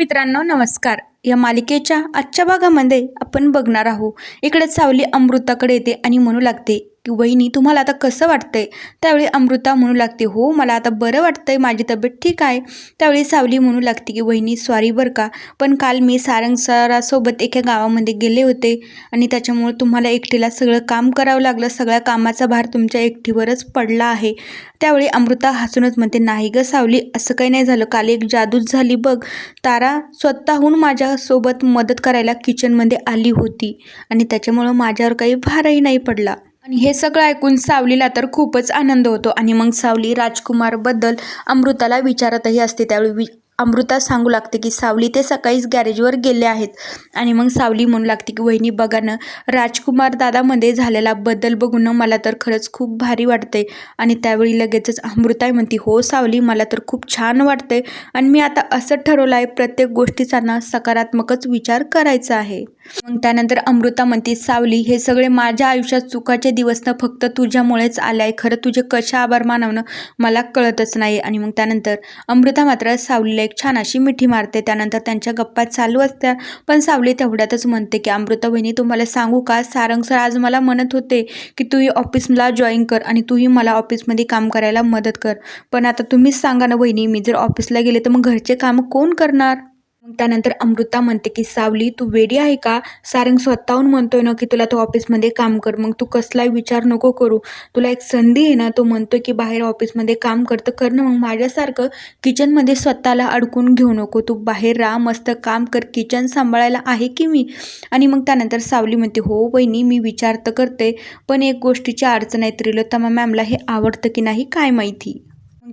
मित्रांनो नमस्कार. या मालिकेच्या आजच्या भागामध्ये आपण बघणार आहोत. इकडे सावली अमृताकडे येते आणि म्हणू लागते की वहिनी तुम्हाला आता कसं वाटतंय? त्यावेळी अमृता म्हणू लागते हो मला आता बरं वाटतंय माझी तब्येत ठीक आहे. त्यावेळी सावली म्हणू लागते की वहिनी सॉरी बरं का पण काल मी सारंगसरासोबत एका गावामध्ये गेले होते आणि त्याच्यामुळे तुम्हाला एकटीला सगळं काम करावं लागलं सगळ्या कामाचा भार तुमच्या एकटीवरच पडला आहे. त्यावेळी अमृता हसूनच म्हणते नाही गं सावली असं काही नाही झालं. काल एक जादूच झाली बघ. तारा स्वतःहून माझ्या माझ्यासोबत मदत करायला किचनमध्ये आली होती आणि त्याच्यामुळं माझ्यावर काही भारही नाही पडला. आणि हे सगळं ऐकून सावलीला तर खूपच आनंद होतो आणि मग सावली राजकुमारबद्दल अमृताला विचारतही असते. त्यावेळी वि अमृता सांगू लागते की सावली ते सकाळीच गॅरेजवर गेले आहेत. आणि मग सावली म्हणू लागते की वहिनी बघा ना राजकुमार दादामध्ये झालेला बदल बघून मला तर खरंच खूप भारी वाटते आणि त्यावेळी लगेचच अमृता म्हणते हो सावली मला तर खूप छान वाटते आणि मी आता असं ठरवलं आहे प्रत्येक गोष्टीचा ना सकारात्मकच विचार करायचा आहे. मग त्यानंतर अमृता म्हणते सावली हे सगळे माझ्या आयुष्यात चुकाचे दिवस ना फक्त तुझ्यामुळेच आले आहे खरं तुझे कशा आभार मानवणं मला कळतच नाही. आणि मग त्यानंतर अमृता मात्र सावलीला एक छान अशी मिठी मारते. त्यानंतर त्यांच्या गप्पा चालू असत्या. पण सावली तेवढ्यातच म्हणते की अमृता बहिणी तुम्हाला सांगू का? सारंग सर आज मला म्हणत होते की तूही ऑफिसला जॉईन कर आणि तूही मला ऑफिसमध्ये काम करायला मदत कर. पण आता तुम्हीच सांगा ना बहिणी मी जर ऑफिसला गेले तर मग घरचे कामं कोण करणार? मग त्यानंतर अमृता म्हणते की सावली तू वेडी आहे का? सारंग स्वतःहून म्हणतोय ना की तुला तो ऑफिसमध्ये काम कर. मग तू कसलाही विचार नको करू. तुला एक संधी आहे ना तो म्हणतोय की बाहेर ऑफिसमध्ये काम करतं कर ना मग माझ्यासारखं. किचनमध्ये स्वतःला अडकून घेऊ नको. तू बाहेर राहा मस्त काम कर. किचन सांभाळायला आहे की मी? आणि मग त्यानंतर सावली म्हणते हो बहिणी मी विचार तर करते पण एक गोष्टीची अडचण आहे त्रिलोत्तमा मॅमला हे आवडतं की नाही काय माहिती?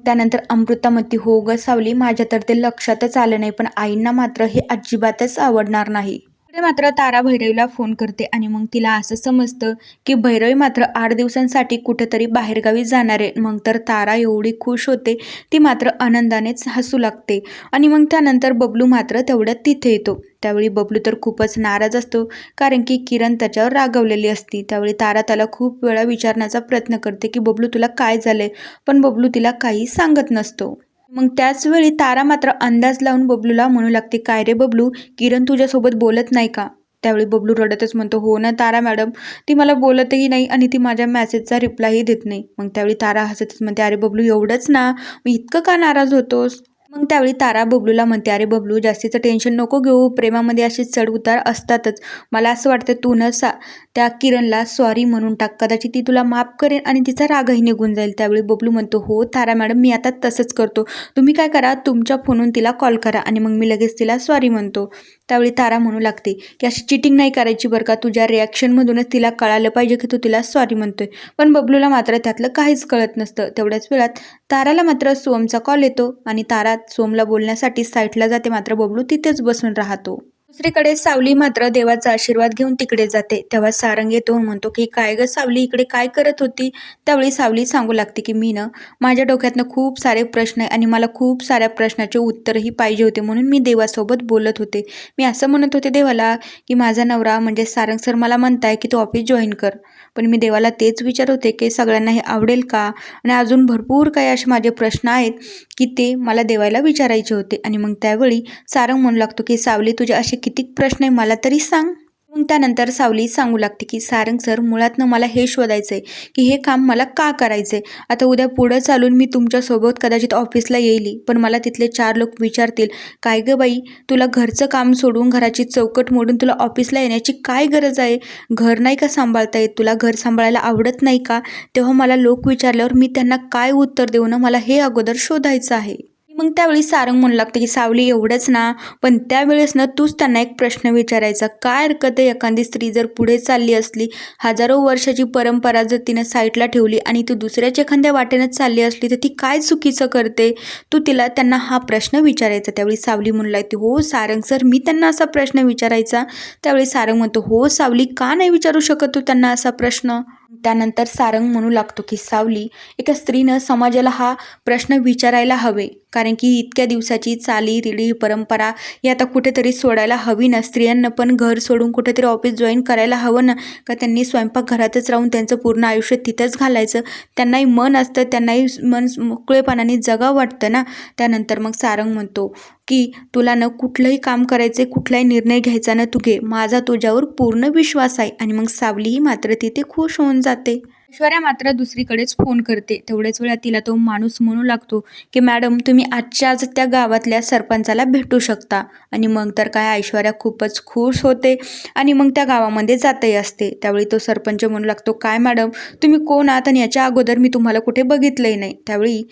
त्यानंतर अमृतामती हो ग सावली माझ्या तर ते लक्षातच आलं नाही पण आईंना मात्र हे अजिबातच आवडणार नाही. मात्र तारा भैरवीला फोन करते आणि मग तिला असं समजतं की भैरवी मात्र आठ दिवसांसाठी कुठेतरी बाहेरगावी जाणार आहे. मग तर तारा एवढी खुश होते ती मात्र आनंदानेच हसू लागते आणि मग त्यानंतर बबलू मात्र तेवढ्यात तिथे येतो. त्यावेळी बबलू तर खूपच नाराज असतो कारण की किरण त्याच्यावर रागवलेली असती. त्यावेळी तारा त्याला खूप वेळा विचारण्याचा प्रयत्न करते की बबलू तुला काय झालंय? पण बबलू तिला काही सांगत नसतो. मग त्याच वेळी तारा मात्र अंदाज लावून बबलूला म्हणू लागते काय रे बबलू? किरण तुझ्यासोबत बोलत नाही का? त्यावेळी बबलू रडतच म्हणतो हो ना तारा मॅडम ती मला बोलतही नाही आणि ती माझ्या मॅसेजचा रिप्लायही देत नाही. मग त्यावेळी तारा हसतच म्हणते अरे बबलू एवढंच ना? मी इतकं का नाराज होतोस? मग त्यावेळी तारा बबलूला म्हणते अरे बबलू जास्तीचं टेन्शन नको घेऊ. प्रेमामध्ये असे चढ उतार असतातच. मला असं वाटतं तू न सा त्या किरणला सॉरी म्हणून टाक. कदाचित ती तुला माफ करेन आणि तिचा रागही निघून जाईल. त्यावेळी बबलू म्हणतो हो तारा मॅडम मी आता तसंच करतो. तुम्ही काय करा तुमच्या फोनून तिला कॉल करा आणि मग मी लगेच तिला सॉरी म्हणतो. त्यावेळी तारा म्हणू लागते की अशी चिटिंग नाही करायची बरं का? तुझ्या रिॲक्शनमधूनच तिला कळालं पाहिजे की तू तिला सॉरी म्हणतोय. पण बबलूला मात्र त्यातलं काहीच कळत नसतं. तेवढ्याच वेळात ताराला मात्र सोमचा कॉल येतो आणि तारा सोमला बोलण्यासाठी साईटला जाते मात्र बबलू तिथेच बसून राहतो. दुसरीकडे सावली मात्र देवाचा आशीर्वाद घेऊन तिकडे जाते. तेव्हा सारंग येतो म्हणतो की काय ग सावली इकडे काय करत होती? त्यावेळी सावली सांगू लागते की मी ना माझ्या डोक्यातनं खूप सारे प्रश्न आहे आणि मला खूप साऱ्या प्रश्नाचे उत्तरही पाहिजे होते म्हणून मी देवासोबत बोलत होते. मी असं म्हणत होते देवाला की माझा नवरा म्हणजे सारंग सर मला म्हणताय की तू ऑफिस जॉईन कर. पण मी देवाला तेच विचार होते की सगळ्यांना हे आवडेल का? आणि अजून भरपूर काही असे माझे प्रश्न आहेत की ते मला देवाला विचारायचे होते. आणि मग त्यावेळी सारंग म्हणू लागतो की सावली तुझे असे किती प्रश्न आहे मला तरी सांग. मग त्यानंतर सावली सांगू लागते की सारंग सर मुळातनं मला हे शोधायचं आहे की हे काम मला का करायचं आहे आता उद्या पुढं चालून मी तुमच्यासोबत कदाचित ऑफिसला येईल पण मला तिथले चार लोक विचारतील काय गं बाई तुला घरचं काम सोडून घराची चौकट मोडून तुला ऑफिसला येण्याची काय गरज आहे? घर नाही का सांभाळता येत? तुला घर सांभाळायला आवडत नाही का? तेव्हा मला लोक विचारल्यावर मी त्यांना काय उत्तर देऊ ना मला हे अगोदर शोधायचं आहे. मग त्यावेळी सारंग म्हणू लागतं की सावली एवढंच ना. पण त्यावेळेस ना तूच त्यांना एक प्रश्न विचारायचा. काय हरकत आहे? एखादी स्त्री जर पुढे चालली असली हजारो वर्षाची परंपरा जर तिनं साईडला ठेवली आणि तू दुसऱ्याच्या एखाद्या वाटेनंच चालली असली तर ती काय चुकीचं करते? तू तिला त्यांना हा प्रश्न विचारायचा. त्यावेळी सावली म्हणू लागते हो सारंग सर मी त्यांना असा प्रश्न विचारायचा. त्यावेळी सारंग म्हणतो हो सावली का नाही विचारू शकत तू त्यांना असा प्रश्न? त्यानंतर सारंग म्हणू लागतो की सावली एका स्त्रीनं समाजाला हा प्रश्न विचारायला हवे. कारण की इतक्या दिवसाची चाली रिडी परंपरा ही आता कुठेतरी सोडायला हवी ना. स्त्रियांना पण घर सोडून कुठेतरी ऑफिस जॉईन करायला हवं ना. का त्यांनी स्वयंपाक घरातच राहून त्यांचं पूर्ण आयुष्य तिथंच घालायचं? त्यांनाही मन असतं त्यांनाही मन मोकळेपणाने जगावं वाटतं ना. त्यानंतर मग सारंग म्हणतो की तुला न कुठलंही काम करायचे कुठलाही निर्णय घ्यायचा ना तू घे. माझा तुझ्यावर पूर्ण विश्वास आहे आणि मग सावलीही मात्र तिथे खुश होऊन जाते. ऐश्वर्या मात्र दुसरीकडेच फोन करते. तेवढ्याच वेळा तिला तो माणूस म्हणू लागतो की मॅडम तुम्ही आजच्या आज त्या गावातल्या सरपंचाला भेटू शकता. आणि मग तर काय ऐश्वर्या खूपच खुश होते आणि मग त्या गावामध्ये जातही असते. त्यावेळी तो सरपंच म्हणू लागतो काय मॅडम तुम्ही कोण आहात आणि याच्या अगोदर मी तुम्हाला कुठे बघितलंही नाही. त्यावेळी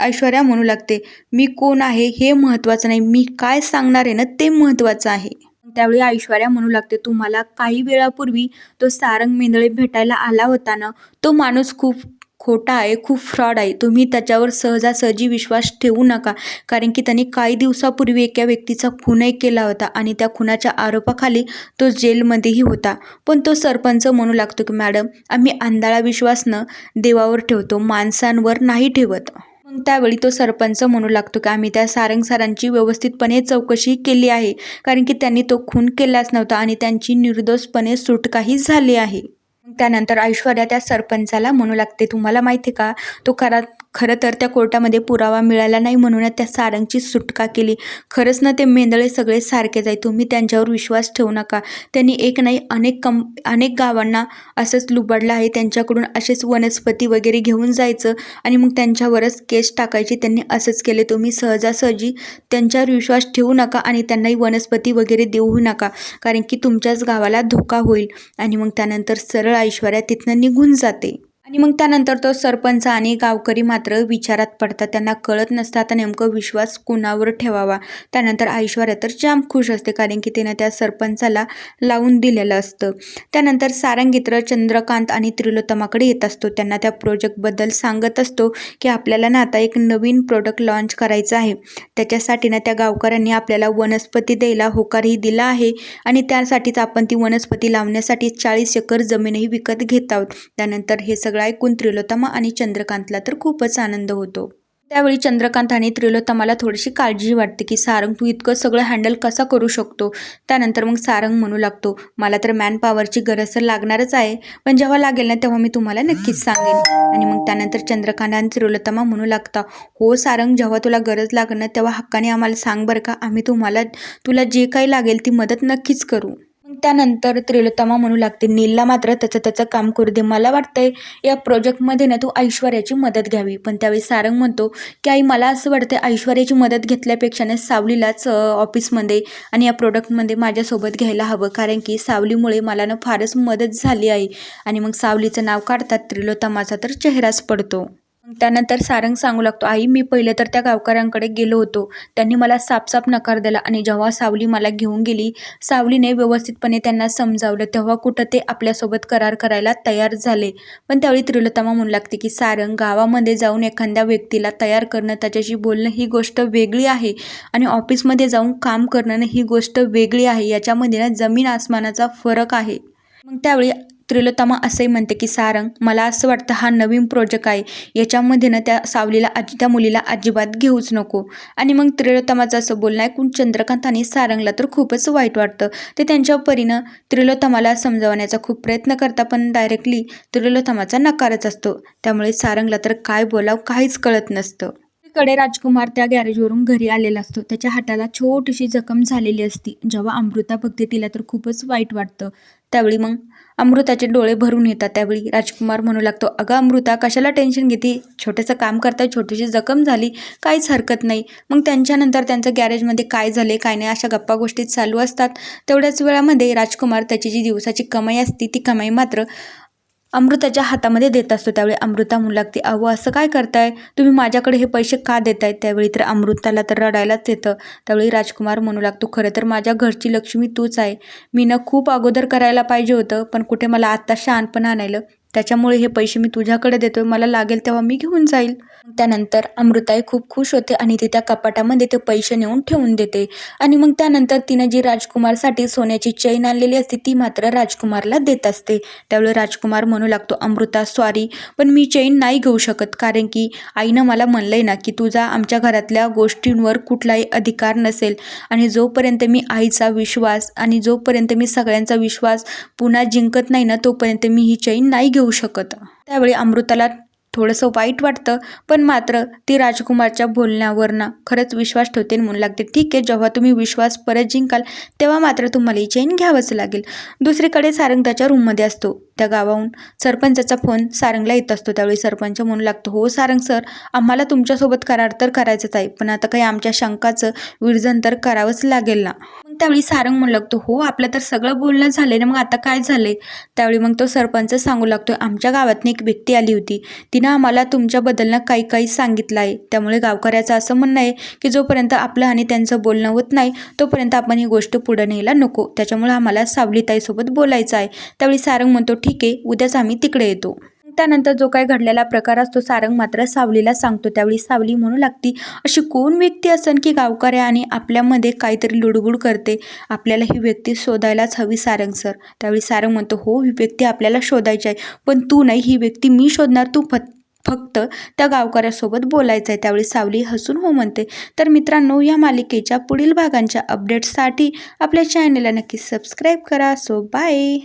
ऐश्वर्या म्हणू लागते मी कोण आहे हे महत्त्वाचं नाही. मी काय सांगणार आहे ना ते महत्त्वाचं आहे. त्यावेळी ऐश्वर्या म्हणू लागते तुम्हाला काही वेळापूर्वी तो सारंग मेंदळे भेटायला आला होता ना? तो माणूस खूप खोटा आहे खूप फ्रॉड आहे. तुम्ही त्याच्यावर सहजासहजी विश्वास ठेवू नका कारण की त्यांनी काही दिवसापूर्वी एका व्यक्तीचा खूनही केला होता आणि त्या खुनाच्या आरोपाखाली तो जेलमध्येही होता. पण तो सरपंच म्हणू लागतो की मॅडम आम्ही आंधळा विश्वास न देवावर ठेवतो माणसांवर नाही ठेवत. त्यावेळी तो सरपंच म्हणू लागतो की आम्ही त्या सारंग सरांची व्यवस्थितपणे चौकशी केली आहे. कारण की त्यांनी तो खून केलाच नव्हता आणि त्यांची निर्दोषपणे सुटकाही झाली आहे. त्यानंतर ऐश्वर्या त्या सरपंचाला म्हणू लागते तुम्हाला माहिती आहे का? तो खरा खरं तर त्या कोर्टामध्ये पुरावा मिळाला नाही म्हणून त्या सारंगची सुटका केली. खरंच ना ते मेंदळे सगळे सारखेच आहे तुम्ही त्यांच्यावर विश्वास ठेवू नका. त्यांनी एक नाही अनेक कम अनेक गावांना असंच लुबाडलं आहे. त्यांच्याकडून असेच वनस्पती वगैरे घेऊन जायचं आणि मग त्यांच्यावरच केस टाकायची. त्यांनी असंच केले. तुम्ही सहजासहजी त्यांच्यावर विश्वास ठेवू नका आणि त्यांनाही वनस्पती वगैरे देऊ नका. कारण की तुमच्याच गावाला धोका होईल. आणि मग त्यानंतर सरळ ऐश्वर्या तिथनं निघून जाते. आणि मग त्यानंतर तो सरपंच आणि गावकरी मात्र विचारात पडतात. त्यांना कळत नसतं. आता नेमकं विश्वास कुणावर ठेवावा? त्यानंतर ऐश्वर्या तर जाम खुश असते कारण की तिनं त्या सरपंचाला लावून दिलेलं असतं. त्यानंतर सारंगित्र चंद्रकांत आणि त्रिलोत्तमाकडे येत असतो. त्यांना त्या प्रोजेक्टबद्दल सांगत असतो की आपल्याला ना आता एक नवीन प्रोडक्ट लॉन्च करायचं आहे. त्याच्यासाठी ना त्या गावकऱ्यांनी आपल्याला वनस्पती द्यायला होकारही दिला आहे आणि त्यासाठीच आपण ती वनस्पती लावण्यासाठी चाळीस एकर जमीनही विकत घेत आहोत. त्यानंतर हे सगळं ऐकून त्रिलोतमा आणि चंद्रकांतला तर खूपच आनंद होतो. त्यावेळी चंद्रकांत आणि त्रिलोतमाला थोडीशी काळजी वाटते की सारंग तू इतकं सगळं हँडल कसा करू शकतो त्यानंतर मग सारंग म्हणू लागतो मला तर मॅन पॉवरची गरज तर लागणारच आहे पण जेव्हा लागेल ना तेव्हा मी तुम्हाला नक्कीच सांगेन आणि मग त्यानंतर चंद्रकांत आणि त्रिलोतमा म्हणू लागता हो सारंग जेव्हा तुला गरज लागणार तेव्हा हक्काने आम्हाला सांग बरं का आम्ही तुम्हाला तुला जे काही लागेल ती मदत नक्कीच करू. त्यानंतर त्रिलोत्तमा म्हणू लागते नीलला मात्र त्याचं त्याचं काम करू दे मला वाटतंय या प्रोजेक्टमध्ये ना तू ऐश्वर्याची मदत घ्यावी. पण त्यावेळी सारंग म्हणतो की आई मला असं वाटतं ऐश्वर्याची मदत घेतल्यापेक्षा ना सावलीलाच ऑफिसमध्ये आणि या प्रोडक्टमध्ये माझ्यासोबत घ्यायला हवं. कारण की सावलीमुळे मला ना फारच मदत झाली आहे. आणि मग सावलीचं नाव काढतात त्रिलोत्तमाचा तर चेहराच पडतो. त्यानंतर सारंग सांगू लागतो आई मी पहिले तर त्या गावकऱ्यांकडे गेलो होतो. त्यांनी मला सापसाप नकार दिला आणि जेव्हा सावली मला घेऊन गेली सावलीने व्यवस्थितपणे त्यांना समजावलं. तेव्हा कुठं ते आपल्यासोबत करार करायला तयार झाले. पण त्यावेळी त्रिलोतामा म्हणू लागते की सारंग गावामध्ये जाऊन एखाद्या व्यक्तीला तयार करणं त्याच्याशी बोलणं ही गोष्ट वेगळी आहे आणि ऑफिसमध्ये जाऊन काम करणं ही गोष्ट वेगळी आहे. याच्यामध्ये ना जमीन आसमानाचा फरक आहे. मग त्यावेळी त्रिलोतमा असंही म्हणते की सारंग मला असं वाटतं हा नवीन प्रोजेक्ट आहे. याच्यामध्ये ना त्या सावलीला आजी त्या मुलीला अजिबात घेऊच नको. आणि मग त्रिलोतमाचं असं बोलणं ऐकून चंद्रकांत आणि सारंगला तर खूपच वाईट वाटतं. ते त्यांच्या परीनं त्रिलोतमाला समजावण्याचा खूप प्रयत्न करता पण डायरेक्टली त्रिलोतमाचा नकारच असतो. त्यामुळे सारंगला तर काय बोलावं काहीच कळत नसतं. कडे राजकुमार त्या गॅरेजवरून घरी आलेला असतो. त्याच्या हाताला छोटीशी जखम झालेली असती. जेव्हा अमृता बघते तिला तर खूपच वाईट वाटतं. त्यावेळी मग अमृताचे डोळे भरून येतात त्यावेळी. राजकुमार म्हणू लागतो अगं अमृता कशाला टेन्शन घेते? छोटंसं काम करता छोटीशी जखम झाली काहीच हरकत नाही. मग त्यांच्यानंतर त्यांचं गॅरेजमध्ये काय झाले काय नाही अशा गप्पा गोष्टी चालू असतात. तेवढ्याच वेळामध्ये राजकुमार त्याची जी दिवसाची कमाई असते ती कमाई मात्र अमृताच्या हातामध्ये देत असतो. त्यावेळी अमृता म्हणू लागते अहो असं काय करताय? तुम्ही माझ्याकडे हे पैसे का देताय? त्यावेळी तर अमृताला तर रडायलाच येतं त्यावेळी राजकुमार म्हणू लागतो खरं तर माझ्या घरची लक्ष्मी तूच आहे. मी ना खूप अगोदर करायला पाहिजे होतं पण कुठे मला आत्ता शहाणपण आणायलं. त्याच्यामुळे हे पैसे मी तुझ्याकडे देतोय मला लागेल तेव्हा मी घेऊन जाईल. त्यानंतर अमृताई खूप खुश होते आणि ती त्या कपाटामध्ये ते पैसे नेऊन ठेवून देते. आणि मग त्यानंतर तिनं जी राजकुमारसाठी सोन्याची चैन आणलेली असते ती मात्र राजकुमारला देत असते. त्यावेळी राजकुमार म्हणू लागतो अमृता सॉरी पण मी चैन नाही घेऊ शकत कारण की आईनं मला म्हणलंय ना की तुझा आमच्या घरातल्या गोष्टींवर कुठलाही अधिकार नसेल. आणि जोपर्यंत मी आईचा विश्वास आणि जोपर्यंत मी सगळ्यांचा विश्वास पुन्हा जिंकत नाही ना तोपर्यंत मी ही चैन नाही घेऊ शकत. त्यावेळी अमृताला थोडंसं वाईट वाटतं पण मात्र ती राजकुमारच्या बोलण्यावरनं खरंच विश्वास ठेवते आणि लागते ठीक आहे जेव्हा तुम्ही विश्वास परत जिंकाल तेव्हा मात्र तुम्हाला ही चेन घ्यावंच लागेल. दुसरीकडे सारंग त्याच्या रूममध्ये असतो. त्या गावाहून सरपंचाचा फोन सारंगला येत असतो. त्यावेळी सरपंच म्हणू लागतो हो सारंग सर आम्हाला तुमच्यासोबत करार तर करायचंच आहे पण आता काही आमच्या शंकाचं विरजन तर करावंच लागेल ना. मग त्यावेळी सारंग म्हणू लागतो हो आपलं तर सगळं बोलणं झालंय ना मग आता काय झालंय? त्यावेळी मग तो सरपंच सांगू लागतो आमच्या गावातनं एक व्यक्ती आली होती ती तिनं आम्हाला तुमच्याबद्दल काही काही सांगितलं आहे. त्यामुळे गावकऱ्याचं असं म्हणणं आहे की जोपर्यंत आपलं आणि त्यांचं बोलणं होत नाही तोपर्यंत आपण ही गोष्ट पुढे न्यायला नको. त्याच्यामुळे आम्हाला सावलीताईसोबत बोलायचं आहे. त्यावेळी सारंग म्हणतो ठीक आहे उद्याच आम्ही तिकडे येतो. त्यानंतर जो काही घडलेला प्रकार असतो सारंग मात्र सावलीला सांगतो. त्यावेळी सावली म्हणू लागती अशी कोण व्यक्ती असन की गावकऱ्या आणि आपल्यामध्ये काहीतरी लुडबुड करते? आपल्याला ही व्यक्ती शोधायलाच हवी सारंग सर. त्यावेळी सारंग म्हणतो हो ही व्यक्ती आपल्याला शोधायची आहे पण तू नाही ही व्यक्ती मी शोधणार. तू फक्त फक्त त्या गावकऱ्यासोबत बोलायचं आहे त्यावेळी सावली हसून हो म्हणते तर मित्रांनो या मालिकेच्या पुढील भागांच्या अपडेट्ससाठी आपल्या चॅनलला नक्की सबस्क्राईब करा. So bye